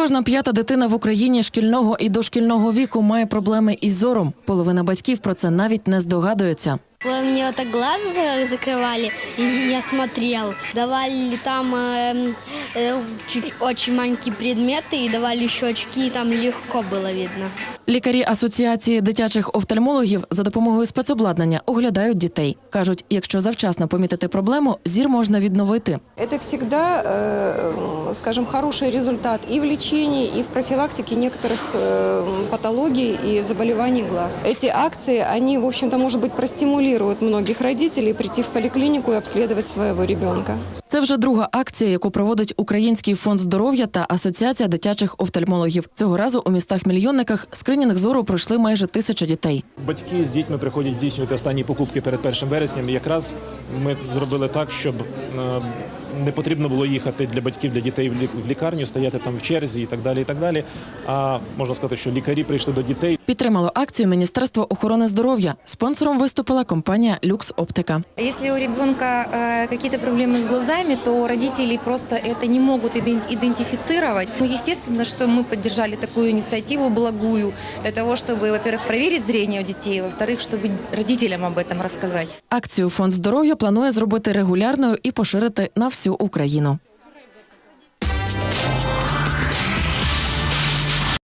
Кожна п'ята дитина в Україні шкільного і дошкільного віку має проблеми із зором. Половина батьків про це навіть не здогадується. Вы Мне вот так глаз за- закрывали, и я смотрел. Давали там эм, э, чуть очень маленькие предметы и давали еще очки, и там легко было видно. Лікарі Асоціації дитячих офтальмологів за допомогою спецобладнання оглядають дітей. кажуть, якщо завчасно помітити проблему, зір можна відновити. Это всегда, э, скажем, хороший результат и в лечении, и в профилактике некоторых э, патологий и заболеваний глаз. Эти акции, они, в общем-то, может быть, простимулируют многих родителей прийти в поликлинику и обследовать своего ребенка. Це вже друга акція, яку проводить Український фонд здоров'я та Асоціація дитячих офтальмологів. Цього разу у містах-мільйонниках скринінг зору пройшли майже тисяча дітей. Батьки з дітьми приходять здійснювати останні покупки перед першим вереснем. І Якраз ми зробили так, щоб е, не потрібно було їхати для батьків, для дітей в лі- в лікарню, стояти там в черзі і так далі. І так далі. А можна сказати, що лікарі прийшли до дітей. Підтримало акцію Міністерство охорони здоров'я. Спонсором виступила компанія Люкс Оптика. Если у ребенка э, какие-то проблемы с глазами, то родители просто это не могут иден- идентифицировать. Ну, естественно, что мы поддержали такую инициативу благую для того, чтобы, во-первых, проверить зрение у детей, во-вторых, чтобы родителям об этом рассказать. Акцію фонд здоров'я планує зробити регулярною і поширити на всю Україну.